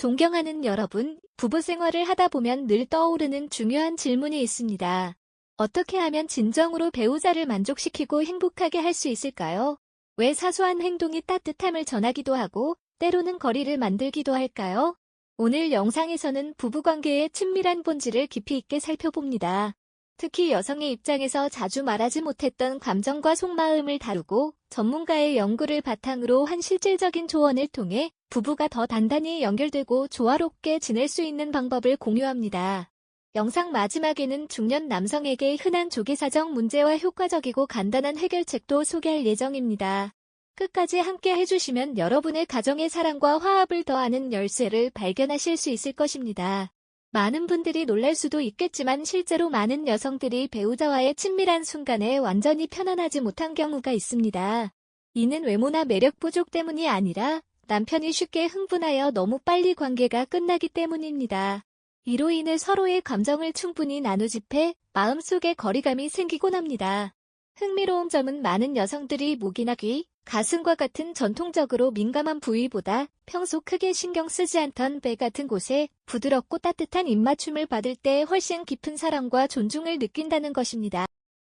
존경하는 여러분, 부부 생활을 하다 보면 늘 떠오르는 중요한 질문이 있습니다. 어떻게 하면 진정으로 배우자를 만족시키고 행복하게 할 수 있을까요? 왜 사소한 행동이 따뜻함을 전하기도 하고 때로는 거리를 만들기도 할까요? 오늘 영상에서는 부부관계의 친밀한 본질을 깊이 있게 살펴봅니다. 특히 여성의 입장에서 자주 말하지 못했던 감정과 속마음을 다루고 전문가의 연구를 바탕으로 한 실질적인 조언을 통해 부부가 더 단단히 연결되고 조화롭게 지낼 수 있는 방법을 공유합니다. 영상 마지막에는 중년 남성에게 흔한 조기사정 문제와 효과적이고 간단한 해결책도 소개할 예정입니다. 끝까지 함께 해주시면 여러분의 가정의 사랑과 화합을 더하는 열쇠를 발견하실 수 있을 것입니다. 많은 분들이 놀랄 수도 있겠지만 실제로 많은 여성들이 배우자와의 친밀한 순간에 완전히 편안하지 못한 경우가 있습니다. 이는 외모나 매력 부족 때문이 아니라 남편이 쉽게 흥분하여 너무 빨리 관계가 끝나기 때문입니다. 이로 인해 서로의 감정을 충분히 나누집해 마음속에 거리감이 생기곤 합니다. 흥미로운 점은 많은 여성들이 목이나 귀, 가슴과 같은 전통적으로 민감한 부위보다 평소 크게 신경 쓰지 않던 배 같은 곳에 부드럽고 따뜻한 입맞춤을 받을 때 훨씬 깊은 사랑과 존중을 느낀다는 것입니다.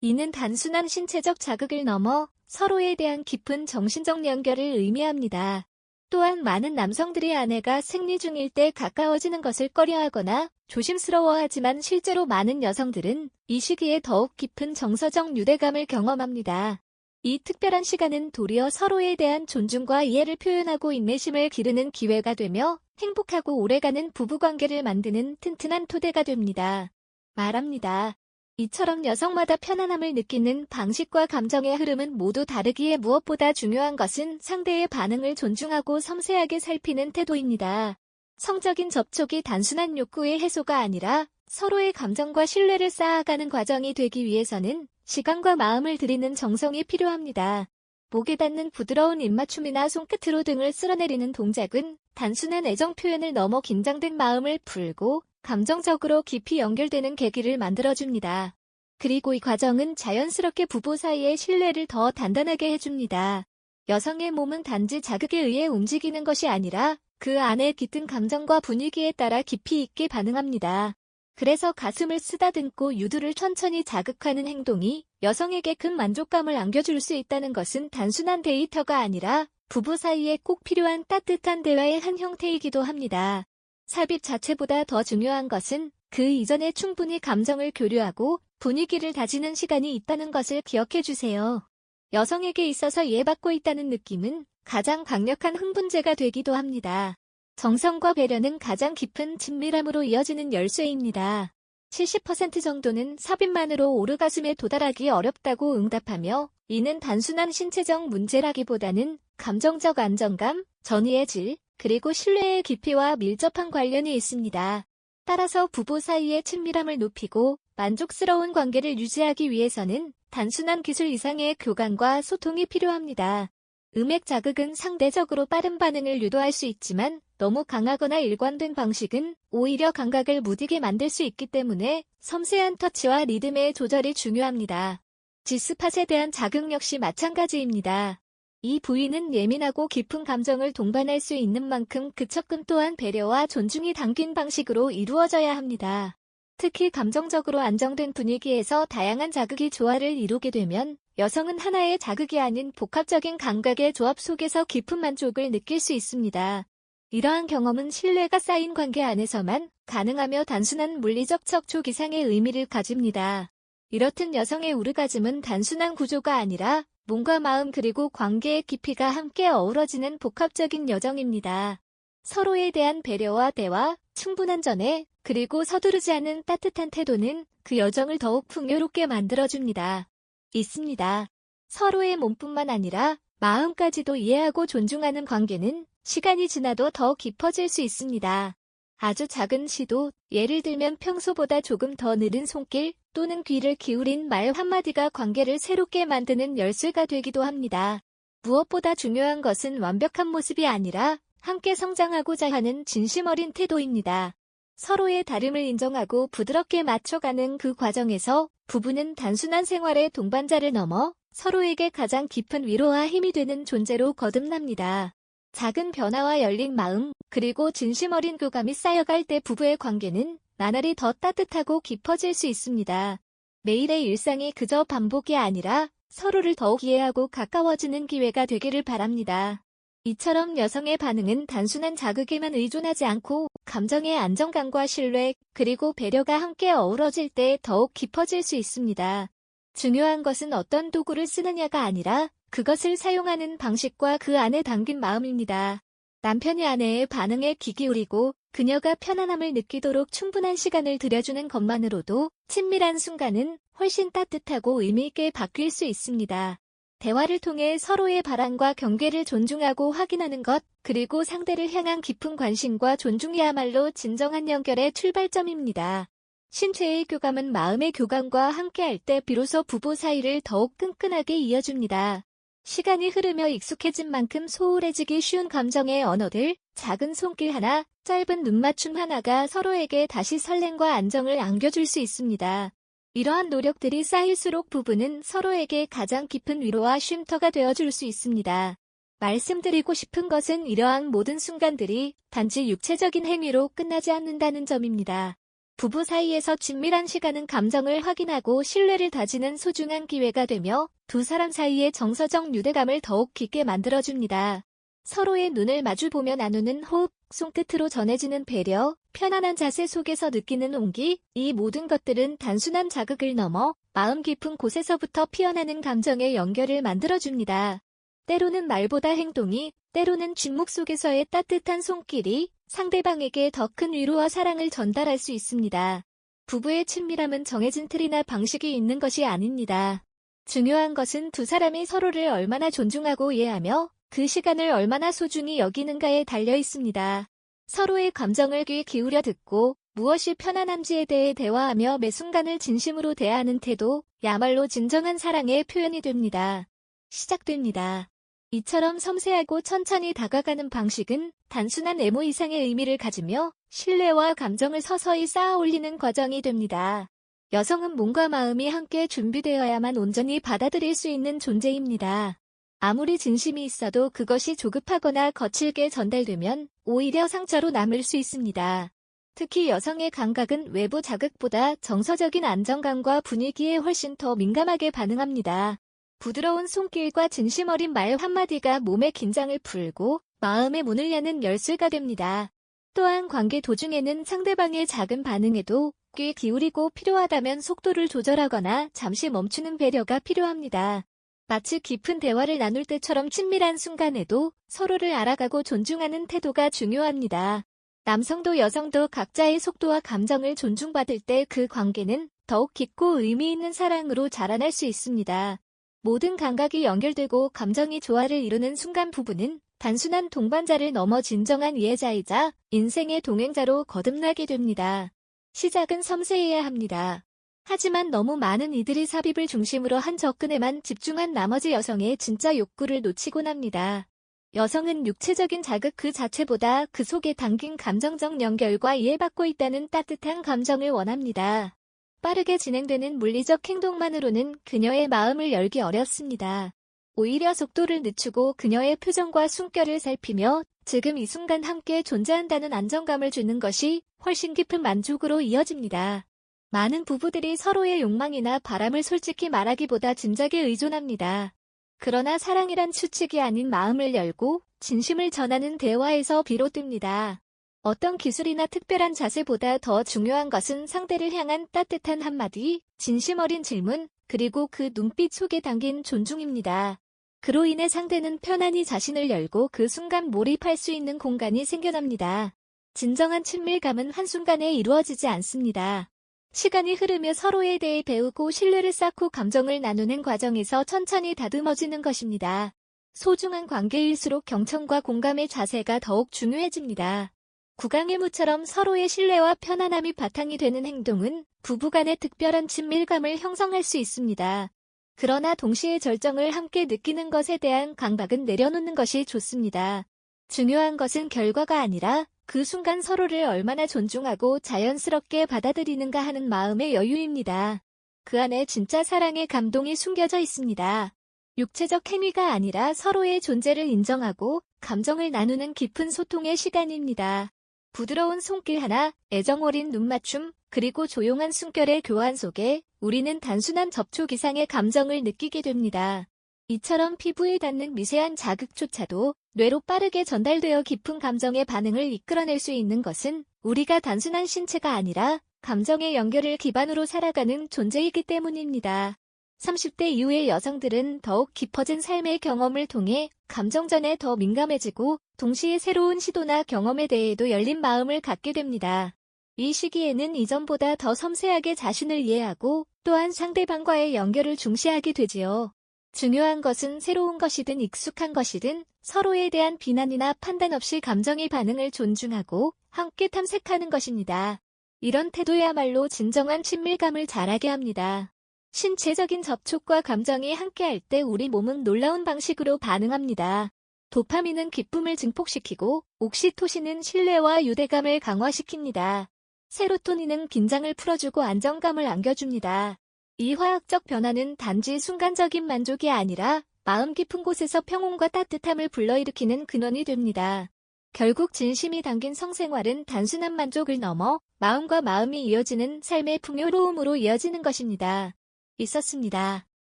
이는 단순한 신체적 자극을 넘어 서로에 대한 깊은 정신적 연결을 의미합니다. 또한 많은 남성들이 아내가 생리 중일 때 가까워지는 것을 꺼려하거나 조심스러워하지만 실제로 많은 여성들은 이 시기에 더욱 깊은 정서적 유대감을 경험합니다. 이 특별한 시간은 도리어 서로에 대한 존중과 이해를 표현하고 인내심을 기르는 기회가 되며 행복하고 오래가는 부부관계를 만드는 튼튼한 토대가 됩니다. 말합니다. 이처럼 여성마다 편안함을 느끼는 방식과 감정의 흐름은 모두 다르기에 무엇보다 중요한 것은 상대의 반응을 존중하고 섬세하게 살피는 태도입니다. 성적인 접촉이 단순한 욕구의 해소가 아니라 서로의 감정과 신뢰를 쌓아가는 과정이 되기 위해서는 시간과 마음을 들이는 정성이 필요합니다. 목에 닿는 부드러운 입맞춤이나 손끝으로 등을 쓸어내리는 동작은 단순한 애정 표현을 넘어 긴장된 마음을 풀고 감정적으로 깊이 연결되는 계기를 만들어줍니다. 그리고 이 과정은 자연스럽게 부부 사이의 신뢰를 더 단단하게 해줍니다. 여성의 몸은 단지 자극에 의해 움직이는 것이 아니라 그 안에 깃든 감정과 분위기에 따라 깊이 있게 반응합니다. 그래서 가슴을 쓰다듬고 유두를 천천히 자극하는 행동이 여성에게 큰 만족감을 안겨줄 수 있다는 것은 단순한 데이터가 아니라 부부 사이에 꼭 필요한 따뜻한 대화의 한 형태이기도 합니다. 삽입 자체보다 더 중요한 것은 그 이전에 충분히 감정을 교류하고 분위기를 다지는 시간이 있다는 것을 기억해 주세요. 여성에게 있어서 이해받고 있다는 느낌은 가장 강력한 흥분제가 되기도 합니다. 정성과 배려는 가장 깊은 친밀함으로 이어지는 열쇠입니다. 70% 정도는 삽입만으로 오르가슴에 도달하기 어렵다고 응답하며 이는 단순한 신체적 문제라기보다는 감정적 안정감, 전이의 질, 그리고 신뢰의 깊이와 밀접한 관련이 있습니다. 따라서 부부 사이의 친밀함을 높이고 만족스러운 관계를 유지하기 위해서는 단순한 기술 이상의 교감과 소통이 필요합니다. 음액 자극은 상대적으로 빠른 반응을 유도할 수 있지만 너무 강하거나 일관된 방식은 오히려 감각을 무디게 만들 수 있기 때문에 섬세한 터치와 리듬의 조절이 중요합니다. 지스팟에 대한 자극 역시 마찬가지입니다. 이 부위는 예민하고 깊은 감정을 동반할 수 있는 만큼 그 척근 또한 배려와 존중이 담긴 방식으로 이루어져야 합니다. 특히 감정적으로 안정된 분위기에서 다양한 자극이 조화를 이루게 되면 여성은 하나의 자극이 아닌 복합적인 감각의 조합 속에서 깊은 만족을 느낄 수 있습니다. 이러한 경험은 신뢰가 쌓인 관계 안에서만 가능하며 단순한 물리적 척촉 이상의 의미를 가집니다. 이렇듯 여성의 우르가즘은 단순한 구조가 아니라 몸과 마음 그리고 관계의 깊이가 함께 어우러지는 복합적인 여정입니다. 서로에 대한 배려와 대화, 충분한 전에, 그리고 서두르지 않은 따뜻한 태도는 그 여정을 더욱 풍요롭게 만들어줍니다. 있습니다. 서로의 몸뿐만 아니라 마음까지도 이해하고 존중하는 관계는 시간이 지나도 더 깊어질 수 있습니다. 아주 작은 시도, 예를 들면 평소보다 조금 더 느린 손길 또는 귀를 기울인 말 한마디가 관계를 새롭게 만드는 열쇠가 되기도 합니다. 무엇보다 중요한 것은 완벽한 모습이 아니라 함께 성장하고자 하는 진심 어린 태도입니다. 서로의 다름을 인정하고 부드럽게 맞춰가는 그 과정에서 부부는 단순한 생활의 동반자를 넘어 서로에게 가장 깊은 위로와 힘이 되는 존재로 거듭납니다. 작은 변화와 열린 마음, 그리고 진심 어린 교감이 쌓여갈 때 부부의 관계는 나날이 더 따뜻하고 깊어질 수 있습니다. 매일의 일상이 그저 반복이 아니라 서로를 더욱 이해하고 가까워지는 기회가 되기를 바랍니다. 이처럼 여성의 반응은 단순한 자극에만 의존하지 않고 감정의 안정감과 신뢰, 그리고 배려가 함께 어우러질 때 더욱 깊어질 수 있습니다. 중요한 것은 어떤 도구를 쓰느냐가 아니라 그것을 사용하는 방식과 그 안에 담긴 마음입니다. 남편이 아내의 반응에 귀 기울이고 그녀가 편안함을 느끼도록 충분한 시간을 들여주는 것만으로도 친밀한 순간은 훨씬 따뜻하고 의미있게 바뀔 수 있습니다. 대화를 통해 서로의 바람과 경계를 존중하고 확인하는 것, 그리고 상대를 향한 깊은 관심과 존중이야말로 진정한 연결의 출발점입니다. 신체의 교감은 마음의 교감과 함께할 때 비로소 부부 사이를 더욱 끈끈하게 이어줍니다. 시간이 흐르며 익숙해진 만큼 소홀해지기 쉬운 감정의 언어들, 작은 손길 하나, 짧은 눈맞춤 하나가 서로에게 다시 설렘과 안정을 안겨줄 수 있습니다. 이러한 노력들이 쌓일수록 부부는 서로에게 가장 깊은 위로와 쉼터가 되어줄 수 있습니다. 말씀드리고 싶은 것은 이러한 모든 순간들이 단지 육체적인 행위로 끝나지 않는다는 점입니다. 부부 사이에서 친밀한 시간은 감정을 확인하고 신뢰를 다지는 소중한 기회가 되며 두 사람 사이의 정서적 유대감을 더욱 깊게 만들어줍니다. 서로의 눈을 마주보며 나누는 호흡, 손끝으로 전해지는 배려, 편안한 자세 속에서 느끼는 온기, 이 모든 것들은 단순한 자극을 넘어 마음 깊은 곳에서부터 피어나는 감정의 연결을 만들어줍니다. 때로는 말보다 행동이, 때로는 침묵 속에서의 따뜻한 손길이 상대방에게 더 큰 위로와 사랑을 전달할 수 있습니다. 부부의 친밀함은 정해진 틀이나 방식이 있는 것이 아닙니다. 중요한 것은 두 사람이 서로를 얼마나 존중하고 이해하며 그 시간을 얼마나 소중히 여기는가에 달려 있습니다. 서로의 감정을 귀 기울여 듣고 무엇이 편안한지에 대해 대화하며 매 순간을 진심으로 대하는 태도, 야말로 진정한 사랑의 표현이 됩니다. 시작됩니다. 이처럼 섬세하고 천천히 다가가는 방식은 단순한 애모 이상의 의미를 가지며 신뢰와 감정을 서서히 쌓아 올리는 과정이 됩니다. 여성은 몸과 마음이 함께 준비되어야만 온전히 받아들일 수 있는 존재입니다. 아무리 진심이 있어도 그것이 조급하거나 거칠게 전달되면 오히려 상처로 남을 수 있습니다. 특히 여성의 감각은 외부 자극보다 정서적인 안정감과 분위기에 훨씬 더 민감하게 반응합니다. 부드러운 손길과 진심 어린 말 한마디가 몸의 긴장을 풀고 마음의 문을 여는 열쇠가 됩니다. 또한 관계 도중에는 상대방의 작은 반응에도 귀 기울이고 필요하다면 속도를 조절하거나 잠시 멈추는 배려가 필요합니다. 마치 깊은 대화를 나눌 때처럼 친밀한 순간에도 서로를 알아가고 존중하는 태도가 중요합니다. 남성도 여성도 각자의 속도와 감정을 존중받을 때 그 관계는 더욱 깊고 의미 있는 사랑으로 자라날 수 있습니다. 모든 감각이 연결되고 감정이 조화를 이루는 순간 부부는 단순한 동반자를 넘어 진정한 이해자이자 인생의 동행자로 거듭나게 됩니다. 시작은 섬세해야 합니다. 하지만 너무 많은 이들이 삽입을 중심으로 한 접근에만 집중한 나머지 여성의 진짜 욕구를 놓치곤 합니다. 여성은 육체적인 자극 그 자체보다 그 속에 담긴 감정적 연결과 이해받고 있다는 따뜻한 감정을 원합니다. 빠르게 진행되는 물리적 행동만으로는 그녀의 마음을 열기 어렵습니다. 오히려 속도를 늦추고 그녀의 표정과 숨결을 살피며 지금 이 순간 함께 존재한다는 안정감을 주는 것이 훨씬 깊은 만족으로 이어집니다. 많은 부부들이 서로의 욕망이나 바람을 솔직히 말하기보다 짐작에 의존합니다. 그러나 사랑이란 추측이 아닌 마음을 열고 진심을 전하는 대화에서 비롯됩니다. 어떤 기술이나 특별한 자세보다 더 중요한 것은 상대를 향한 따뜻한 한마디, 진심 어린 질문, 그리고 그 눈빛 속에 담긴 존중입니다. 그로 인해 상대는 편안히 자신을 열고 그 순간 몰입할 수 있는 공간이 생겨납니다. 진정한 친밀감은 한순간에 이루어지지 않습니다. 시간이 흐르며 서로에 대해 배우고 신뢰를 쌓고 감정을 나누는 과정에서 천천히 다듬어지는 것입니다. 소중한 관계일수록 경청과 공감의 자세가 더욱 중요해집니다. 구강의 무처럼 서로의 신뢰와 편안함이 바탕이 되는 행동은 부부간의 특별한 친밀감을 형성할 수 있습니다. 그러나 동시에 절정을 함께 느끼는 것에 대한 강박은 내려놓는 것이 좋습니다. 중요한 것은 결과가 아니라 그 순간 서로를 얼마나 존중하고 자연스럽게 받아들이는가 하는 마음의 여유입니다. 그 안에 진짜 사랑의 감동이 숨겨져 있습니다. 육체적 행위가 아니라 서로의 존재를 인정하고 감정을 나누는 깊은 소통의 시간입니다. 부드러운 손길 하나, 애정 어린 눈맞춤, 그리고 조용한 숨결의 교환 속에 우리는 단순한 접촉 이상의 감정을 느끼게 됩니다. 이처럼 피부에 닿는 미세한 자극조차도 뇌로 빠르게 전달되어 깊은 감정의 반응을 이끌어낼 수 있는 것은 우리가 단순한 신체가 아니라 감정의 연결을 기반으로 살아가는 존재이기 때문입니다. 30대 이후의 여성들은 더욱 깊어진 삶의 경험을 통해 감정전에 더 민감해지고 동시에 새로운 시도나 경험에 대해도 열린 마음을 갖게 됩니다. 이 시기에는 이전보다 더 섬세하게 자신을 이해하고 또한 상대방과의 연결을 중시하게 되지요. 중요한 것은 새로운 것이든 익숙한 것이든 서로에 대한 비난이나 판단 없이 감정의 반응을 존중하고 함께 탐색하는 것입니다. 이런 태도야말로 진정한 친밀감을 자라게 합니다. 신체적인 접촉과 감정이 함께할 때 우리 몸은 놀라운 방식으로 반응합니다. 도파민은 기쁨을 증폭시키고 옥시토신은 신뢰와 유대감을 강화시킵니다. 세로토닌은 긴장을 풀어주고 안정감을 안겨줍니다. 이 화학적 변화는 단지 순간적인 만족이 아니라 마음 깊은 곳에서 평온과 따뜻함을 불러일으키는 근원이 됩니다. 결국 진심이 담긴 성생활은 단순한 만족을 넘어 마음과 마음이 이어지는 삶의 풍요로움으로 이어지는 것입니다. 있었습니다.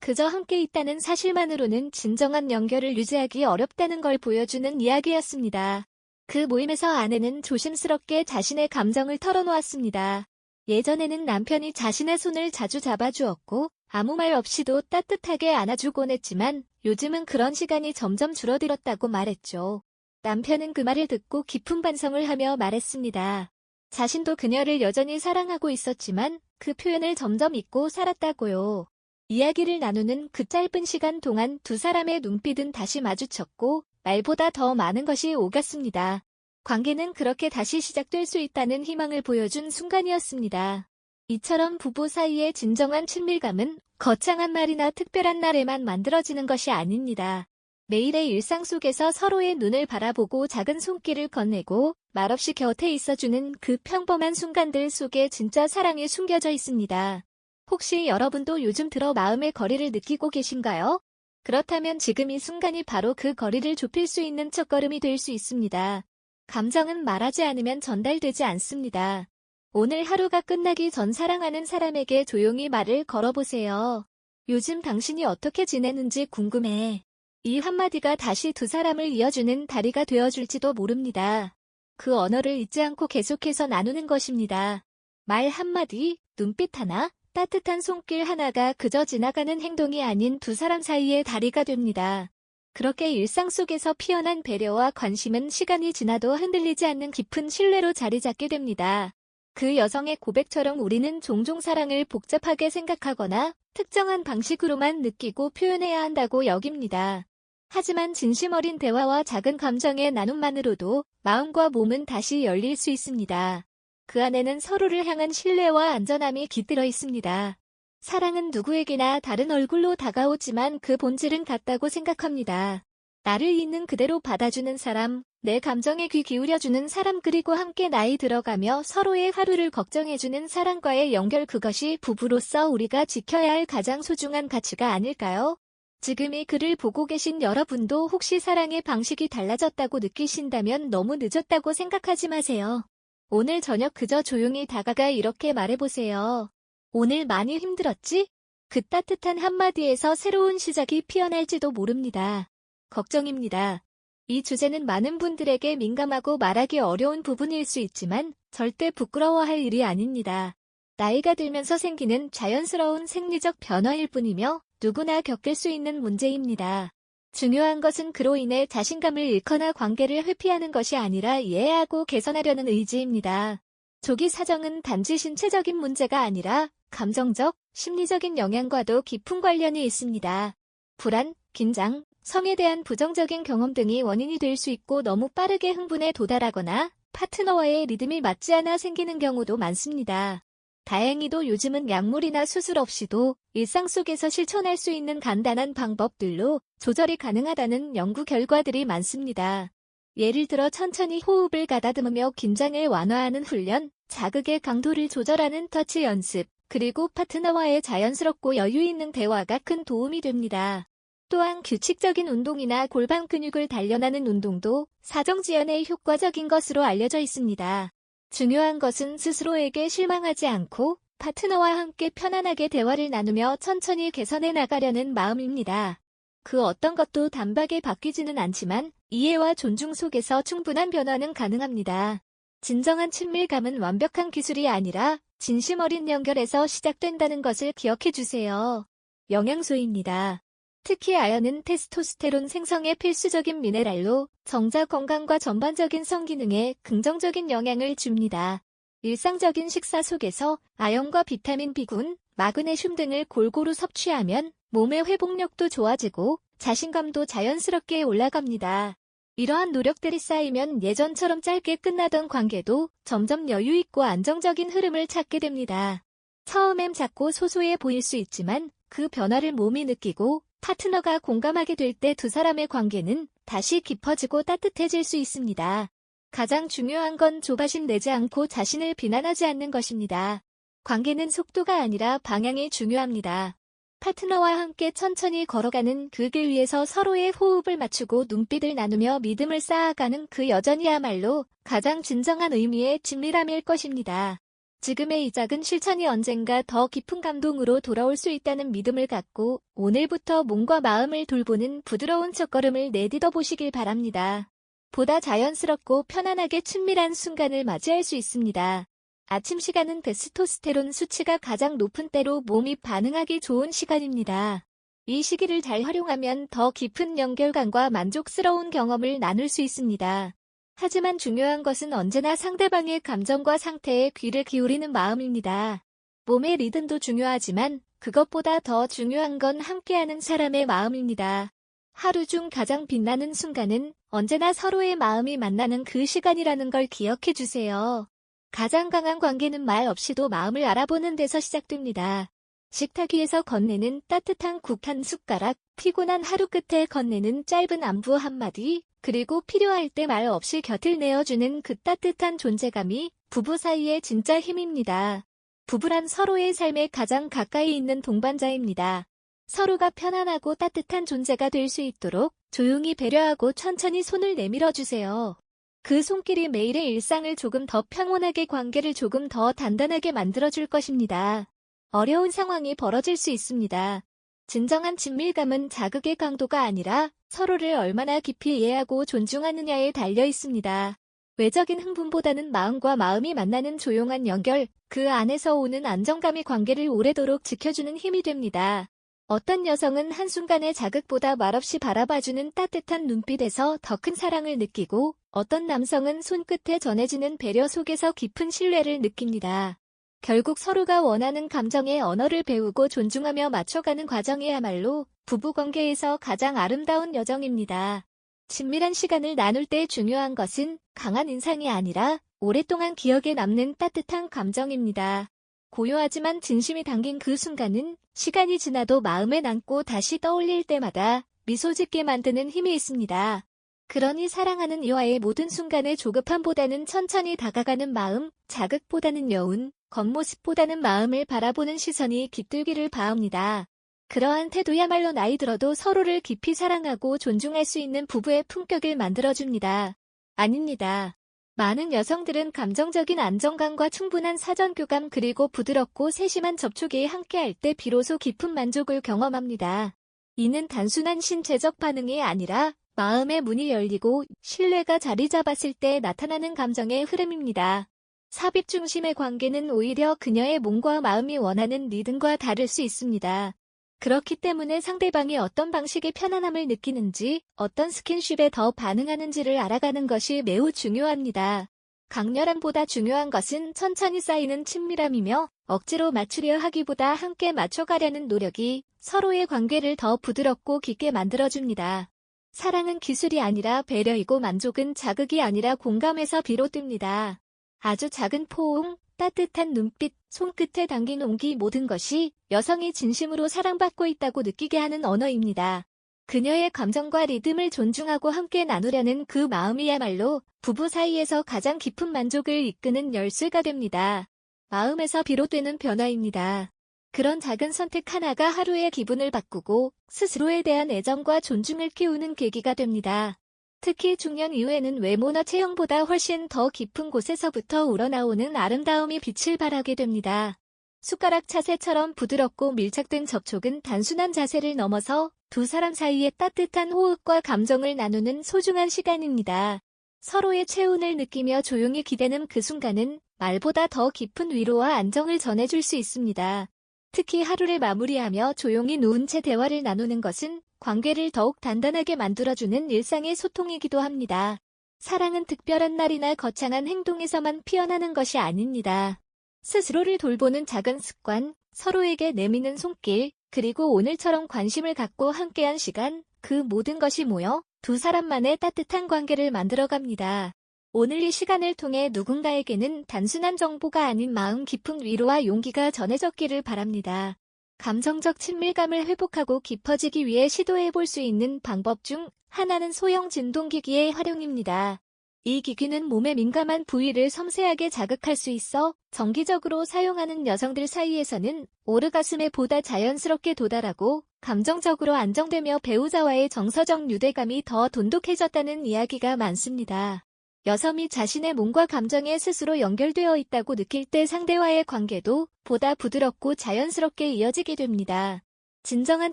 그저 함께 있다는 사실만으로는 진정한 연결을 유지하기 어렵다는 걸 보여주는 이야기였습니다. 그 모임에서 아내는 조심스럽게 자신의 감정을 털어놓았습니다. 예전에는 남편이 자신의 손을 자주 잡아주었고 아무 말 없이도 따뜻하게 안아주곤 했지만 요즘은 그런 시간이 점점 줄어들었다고 말했죠. 남편은 그 말을 듣고 깊은 반성을 하며 말했습니다. 자신도 그녀를 여전히 사랑하고 있었지만 그 표현을 점점 잊고 살았다고요. 이야기를 나누는 그 짧은 시간 동안 두 사람의 눈빛은 다시 마주쳤고 말보다 더 많은 것이 오갔습니다. 관계는 그렇게 다시 시작될 수 있다는 희망을 보여준 순간이었습니다. 이처럼 부부 사이의 진정한 친밀감은 거창한 말이나 특별한 날에만 만들어지는 것이 아닙니다. 매일의 일상 속에서 서로의 눈을 바라보고 작은 손길을 건네고 말없이 곁에 있어주는 그 평범한 순간들 속에 진짜 사랑이 숨겨져 있습니다. 혹시 여러분도 요즘 들어 마음의 거리를 느끼고 계신가요? 그렇다면 지금 이 순간이 바로 그 거리를 좁힐 수 있는 첫걸음이 될 수 있습니다. 감정은 말하지 않으면 전달되지 않습니다. 오늘 하루가 끝나기 전 사랑하는 사람에게 조용히 말을 걸어보세요. 요즘 당신이 어떻게 지내는지 궁금해. 이 한마디가 다시 두 사람을 이어주는 다리가 되어줄지도 모릅니다. 그 언어를 잊지 않고 계속해서 나누는 것입니다. 말 한마디, 눈빛 하나, 따뜻한 손길 하나가 그저 지나가는 행동이 아닌 두 사람 사이의 다리가 됩니다. 그렇게 일상 속에서 피어난 배려와 관심은 시간이 지나도 흔들리지 않는 깊은 신뢰로 자리 잡게 됩니다. 그 여성의 고백처럼 우리는 종종 사랑을 복잡하게 생각하거나 특정한 방식으로만 느끼고 표현해야 한다고 여깁니다. 하지만 진심 어린 대화와 작은 감정의 나눔만으로도 마음과 몸은 다시 열릴 수 있습니다. 그 안에는 서로를 향한 신뢰와 안전함이 깃들어 있습니다. 사랑은 누구에게나 다른 얼굴로 다가오지만 그 본질은 같다고 생각합니다. 나를 있는 그대로 받아주는 사람, 내 감정에 귀 기울여주는 사람 그리고 함께 나이 들어가며 서로의 하루를 걱정해주는 사람과의 연결 그것이 부부로서 우리가 지켜야 할 가장 소중한 가치가 아닐까요? 지금 이 글을 보고 계신 여러분도 혹시 사랑의 방식이 달라졌다고 느끼신다면 너무 늦었다고 생각하지 마세요. 오늘 저녁 그저 조용히 다가가 이렇게 말해보세요. 오늘 많이 힘들었지? 그 따뜻한 한마디에서 새로운 시작이 피어날지도 모릅니다. 걱정입니다. 이 주제는 많은 분들에게 민감하고 말하기 어려운 부분일 수 있지만 절대 부끄러워할 일이 아닙니다. 나이가 들면서 생기는 자연스러운 생리적 변화일 뿐이며 누구나 겪을 수 있는 문제입니다. 중요한 것은 그로 인해 자신감을 잃거나 관계를 회피하는 것이 아니라 이해하고 개선하려는 의지입니다. 조기 사정은 단지 신체적인 문제가 아니라 감정적, 심리적인 영향과도 깊은 관련이 있습니다. 불안, 긴장, 성에 대한 부정적인 경험 등이 원인이 될 수 있고 너무 빠르게 흥분에 도달하거나 파트너와의 리듬이 맞지 않아 생기는 경우도 많습니다. 다행히도 요즘은 약물이나 수술 없이도 일상 속에서 실천할 수 있는 간단한 방법들로 조절이 가능하다는 연구 결과들이 많습니다. 예를 들어 천천히 호흡을 가다듬으며 긴장을 완화하는 훈련, 자극의 강도를 조절하는 터치 연습, 그리고 파트너와의 자연스럽고 여유 있는 대화가 큰 도움이 됩니다. 또한 규칙적인 운동이나 골반 근육을 단련하는 운동도 사정지연에 효과적인 것으로 알려져 있습니다. 중요한 것은 스스로에게 실망하지 않고 파트너와 함께 편안하게 대화를 나누며 천천히 개선해 나가려는 마음입니다. 그 어떤 것도 단박에 바뀌지는 않지만 이해와 존중 속에서 충분한 변화는 가능합니다. 진정한 친밀감은 완벽한 기술이 아니라 진심 어린 연결에서 시작된다는 것을 기억해 주세요. 영양소입니다. 특히 아연은 테스토스테론 생성에 필수적인 미네랄로 정자 건강과 전반적인 성기능에 긍정적인 영향을 줍니다. 일상적인 식사 속에서 아연과 비타민 B군, 마그네슘 등을 골고루 섭취하면 몸의 회복력도 좋아지고 자신감도 자연스럽게 올라갑니다. 이러한 노력들이 쌓이면 예전처럼 짧게 끝나던 관계도 점점 여유있고 안정적인 흐름을 찾게 됩니다. 처음엔 작고 소소해 보일 수 있지만 그 변화를 몸이 느끼고 파트너가 공감하게 될 때 두 사람의 관계는 다시 깊어지고 따뜻해질 수 있습니다. 가장 중요한 건 조바심 내지 않고 자신을 비난하지 않는 것입니다. 관계는 속도가 아니라 방향이 중요합니다. 파트너와 함께 천천히 걸어가는 그 길 위에서 서로의 호흡을 맞추고 눈빛을 나누며 믿음을 쌓아가는 그 여전이야말로 가장 진정한 의미의 친밀함일 것입니다. 지금의 이 작은 실천이 언젠가 더 깊은 감동으로 돌아올 수 있다는 믿음을 갖고 오늘부터 몸과 마음을 돌보는 부드러운 첫걸음을 내딛어 보시길 바랍니다. 보다 자연스럽고 편안하게 친밀한 순간을 맞이할 수 있습니다. 아침 시간은 테스토스테론 수치가 가장 높은 때로 몸이 반응하기 좋은 시간입니다. 이 시기를 잘 활용하면 더 깊은 연결감과 만족스러운 경험을 나눌 수 있습니다. 하지만 중요한 것은 언제나 상대방의 감정과 상태에 귀를 기울이는 마음입니다. 몸의 리듬도 중요하지만 그것보다 더 중요한 건 함께하는 사람의 마음입니다. 하루 중 가장 빛나는 순간은 언제나 서로의 마음이 만나는 그 시간이라는 걸 기억해 주세요. 가장 강한 관계는 말 없이도 마음을 알아보는 데서 시작됩니다. 식탁 위에서 건네는 따뜻한 국 한 숟가락, 피곤한 하루 끝에 건네는 짧은 안부 한마디, 그리고 필요할 때 말 없이 곁을 내어주는 그 따뜻한 존재감이 부부 사이의 진짜 힘입니다. 부부란 서로의 삶에 가장 가까이 있는 동반자입니다. 서로가 편안하고 따뜻한 존재가 될 수 있도록 조용히 배려하고 천천히 손을 내밀어 주세요. 그 손길이 매일의 일상을 조금 더 평온하게 관계를 조금 더 단단하게 만들어줄 것입니다. 어려운 상황이 벌어질 수 있습니다. 진정한 친밀감은 자극의 강도가 아니라 서로를 얼마나 깊이 이해하고 존중하느냐에 달려 있습니다. 외적인 흥분보다는 마음과 마음이 만나는 조용한 연결, 그 안에서 오는 안정감이 관계를 오래도록 지켜주는 힘이 됩니다. 어떤 여성은 한순간의 자극보다 말없이 바라봐주는 따뜻한 눈빛에서 더 큰 사랑을 느끼고 어떤 남성은 손끝에 전해지는 배려 속에서 깊은 신뢰를 느낍니다. 결국 서로가 원하는 감정의 언어를 배우고 존중하며 맞춰가는 과정이야말로 부부관계에서 가장 아름다운 여정입니다. 친밀한 시간을 나눌 때 중요한 것은 강한 인상이 아니라 오랫동안 기억에 남는 따뜻한 감정입니다. 고요하지만 진심이 담긴 그 순간은 시간이 지나도 마음에 남고 다시 떠올릴 때마다 미소 짓게 만드는 힘이 있습니다. 그러니 사랑하는 이와의 모든 순간에 조급함보다는 천천히 다가가는 마음, 자극보다는 여운, 겉모습보다는 마음을 바라보는 시선이 깃들기를 바랍니다. 그러한 태도야말로 나이 들어도 서로를 깊이 사랑하고 존중할 수 있는 부부의 품격을 만들어줍니다. 아닙니다. 많은 여성들은 감정적인 안정감과 충분한 사전 교감 그리고 부드럽고 세심한 접촉이 함께할 때 비로소 깊은 만족을 경험합니다. 이는 단순한 신체적 반응이 아니라 마음의 문이 열리고 신뢰가 자리 잡았을 때 나타나는 감정의 흐름입니다. 삽입 중심의 관계는 오히려 그녀의 몸과 마음이 원하는 리듬과 다를 수 있습니다. 그렇기 때문에 상대방이 어떤 방식의 편안함을 느끼는지, 어떤 스킨십에 더 반응하는지를 알아가는 것이 매우 중요합니다. 강렬함보다 중요한 것은 천천히 쌓이는 친밀함이며 억지로 맞추려 하기보다 함께 맞춰가려는 노력이 서로의 관계를 더 부드럽고 깊게 만들어줍니다. 사랑은 기술이 아니라 배려이고 만족은 자극이 아니라 공감에서 비롯됩니다. 아주 작은 포옹, 따뜻한 눈빛, 손끝에 담긴 온기 모든 것이 여성이 진심으로 사랑받고 있다고 느끼게 하는 언어입니다. 그녀의 감정과 리듬을 존중하고 함께 나누려는 그 마음이야말로 부부 사이에서 가장 깊은 만족을 이끄는 열쇠가 됩니다. 마음에서 비롯되는 변화입니다. 그런 작은 선택 하나가 하루의 기분을 바꾸고 스스로에 대한 애정과 존중을 키우는 계기가 됩니다. 특히 중년 이후에는 외모나 체형보다 훨씬 더 깊은 곳에서부터 우러나오는 아름다움이 빛을 발하게 됩니다. 숟가락 차세처럼 부드럽고 밀착된 접촉은 단순한 자세를 넘어서 두 사람 사이의 따뜻한 호흡과 감정을 나누는 소중한 시간입니다. 서로의 체온을 느끼며 조용히 기대는 그 순간은 말보다 더 깊은 위로와 안정을 전해줄 수 있습니다. 특히 하루를 마무리하며 조용히 누운 채 대화를 나누는 것은 관계를 더욱 단단하게 만들어주는 일상의 소통이기도 합니다. 사랑은 특별한 날이나 거창한 행동에서만 피어나는 것이 아닙니다. 스스로를 돌보는 작은 습관, 서로에게 내미는 손길, 그리고 오늘처럼 관심을 갖고 함께한 시간, 그 모든 것이 모여 두 사람만의 따뜻한 관계를 만들어갑니다. 오늘 이 시간을 통해 누군가에게는 단순한 정보가 아닌 마음 깊은 위로와 용기가 전해졌기를 바랍니다. 감정적 친밀감을 회복하고 깊어지기 위해 시도해 볼 수 있는 방법 중 하나는 소형 진동기기의 활용입니다. 이 기기는 몸의 민감한 부위를 섬세하게 자극할 수 있어 정기적으로 사용하는 여성들 사이에서는 오르가슴에 보다 자연스럽게 도달하고 감정적으로 안정되며 배우자와의 정서적 유대감이 더 돈독해졌다는 이야기가 많습니다. 여성이 자신의 몸과 감정에 스스로 연결되어 있다고 느낄 때 상대와의 관계도 보다 부드럽고 자연스럽게 이어지게 됩니다. 진정한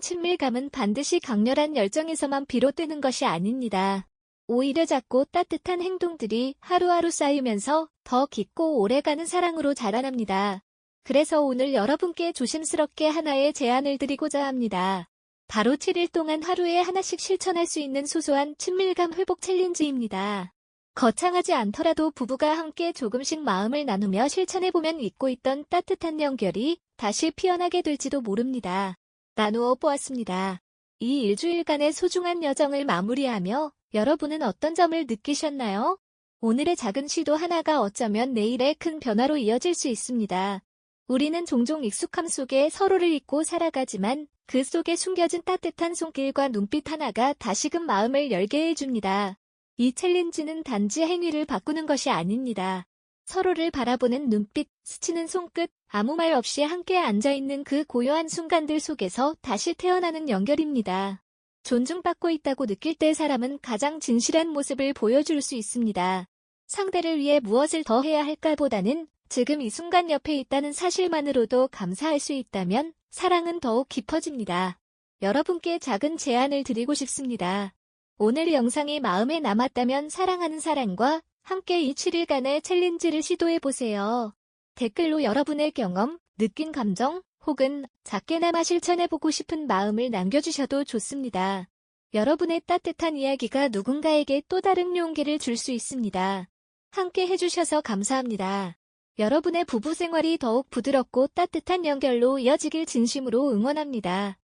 친밀감은 반드시 강렬한 열정에서만 비롯되는 것이 아닙니다. 오히려 작고 따뜻한 행동들이 하루하루 쌓이면서 더 깊고 오래가는 사랑으로 자라납니다. 그래서 오늘 여러분께 조심스럽게 하나의 제안을 드리고자 합니다. 바로 7일 동안 하루에 하나씩 실천할 수 있는 소소한 친밀감 회복 챌린지입니다. 거창하지 않더라도 부부가 함께 조금씩 마음을 나누며 실천해보면 잊고 있던 따뜻한 연결이 다시 피어나게 될지도 모릅니다. 나누어 보았습니다. 이 일주일간의 소중한 여정을 마무리하며 여러분은 어떤 점을 느끼셨나요? 오늘의 작은 시도 하나가 어쩌면 내일의 큰 변화로 이어질 수 있습니다. 우리는 종종 익숙함 속에 서로를 잊고 살아가지만 그 속에 숨겨진 따뜻한 손길과 눈빛 하나가 다시금 마음을 열게 해줍니다. 이 챌린지는 단지 행위를 바꾸는 것이 아닙니다. 서로를 바라보는 눈빛, 스치는 손끝, 아무 말 없이 함께 앉아있는 그 고요한 순간들 속에서 다시 태어나는 연결입니다. 존중받고 있다고 느낄 때 사람은 가장 진실한 모습을 보여줄 수 있습니다. 상대를 위해 무엇을 더 해야 할까보다는 지금 이 순간 옆에 있다는 사실만으로도 감사할 수 있다면 사랑은 더욱 깊어집니다. 여러분께 작은 제안을 드리고 싶습니다. 오늘 영상이 마음에 남았다면 사랑하는 사람과 함께 이 7일간의 챌린지를 시도해보세요. 댓글로 여러분의 경험, 느낀 감정, 혹은 작게나마 실천해보고 싶은 마음을 남겨주셔도 좋습니다. 여러분의 따뜻한 이야기가 누군가에게 또 다른 용기를 줄 수 있습니다. 함께 해주셔서 감사합니다. 여러분의 부부 생활이 더욱 부드럽고 따뜻한 연결로 이어지길 진심으로 응원합니다.